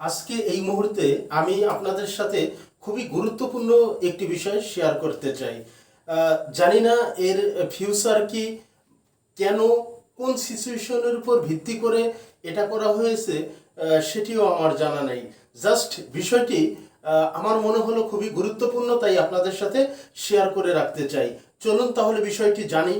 আজকে এই মুহূর্তে আমি আপনাদের সাথে খুবই গুরুত্বপূর্ণ একটি বিষয় শেয়ার করতে চাই। জানি না এর ফিউচার কি, কেন, কোন সিচুয়েশনের উপর ভিত্তি করে এটা করা হয়েছে সেটিও আমার জানা নেই। জাস্ট বিষয়টি আমার মনে হলো খুবই গুরুত্বপূর্ণ, তাই আপনাদের সাথে শেয়ার করে রাখতে চাই। চলুন তাহলে বিষয়টি জানি।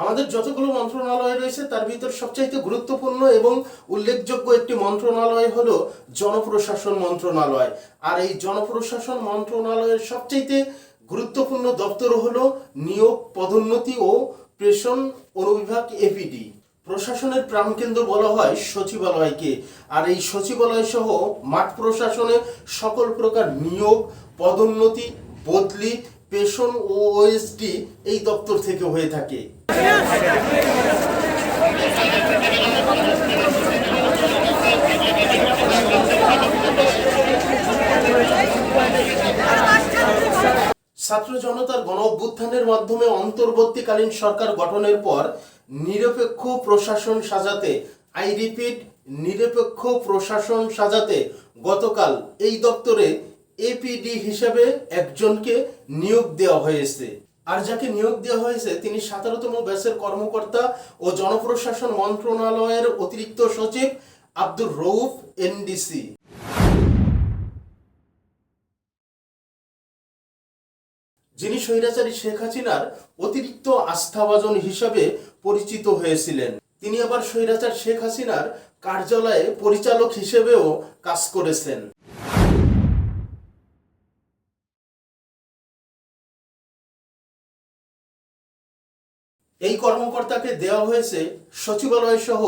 আমাদের যতগুলো মন্ত্রণালয় রয়েছে, তার ভিতর সবচাইতে গুরুত্বপূর্ণ এবং উল্লেখযোগ্য একটি মন্ত্রণালয় হলো জনপ্রশাসন মন্ত্রণালয়। আর এই জনপ্রশাসন মন্ত্রণালয়ের সবচাইতে গুরুত্বপূর্ণ দপ্তর হলো নিয়োগ, পদোন্নতি ও প্রেষণ অনুবিভাগ এপিডি। প্রশাসনের প্রাণকেন্দ্র বলা হয় সচিবালয়কে। আর এই সচিবালয় সহ মাঠ প্রশাসনে সকল প্রকার নিয়োগ, পদোন্নতি, বদলি পেশন ও ওএসডি এই দপ্তর থেকে হয়ে থাকে। ছাত্র জনতার গণ অভ্যুত্থানের মাধ্যমে অন্তর্বর্তীকালীন সরকার গঠনের পর নিরপেক্ষ প্রশাসন সাজাতে আই রিপিট নিরপেক্ষ প্রশাসন সাজাতে গতকাল এই দপ্তরে এপিডি হিসেবে একজনকে নিয়োগ দেওয়া হয়েছে। আর যাকে নিয়োগ দেওয়া হয়েছে, তিনি সতেরোতম ব্যাচের কর্মকর্তা ও জনপ্রশাসন মন্ত্রণালয়ের অতিরিক্ত সচিব আব্দুর রৌফ এনডিসি। যিনি স্বৈরাচারী শেখ হাসিনার অতিরিক্ত আস্থাভাজন হিসাবে পরিচিত হয়েছিলেন, তিনি আবার স্বৈরাচার শেখ হাসিনার কার্যালয়ে পরিচালক হিসেবেও কাজ করেছেন। এই কর্মকর্তাকে দেওয়া হয়েছে সচিবালয় সহ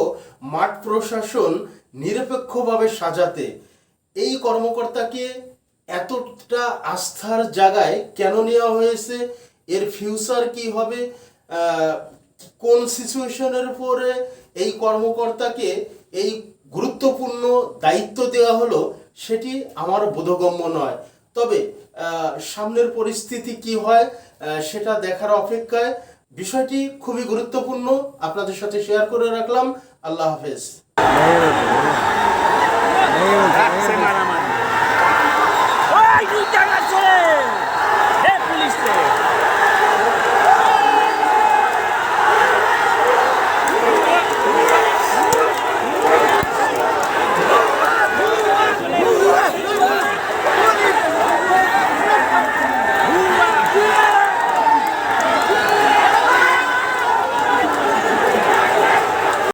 মাঠ প্রশাসন নিরপেক্ষভাবে সাজাতে। এই কর্মকর্তাকে এতটা আস্থার জায়গায় কেন নেওয়া হয়েছে? এর ফিউচার কি হবে? কোন সিচুয়েশনের উপরে এই কর্মকর্তাকে এই গুরুত্বপূর্ণ দায়িত্ব দেওয়া হলো সেটি আমার বোধগম্য নয়। তবে সামনের পরিস্থিতি কি হয় সেটা দেখার অপেক্ষায় বিষয়টি খুবই গুরুত্বপূর্ণ। আপনাদের সাথে শেয়ার করে রাখলাম। আল্লাহ হাফেজ।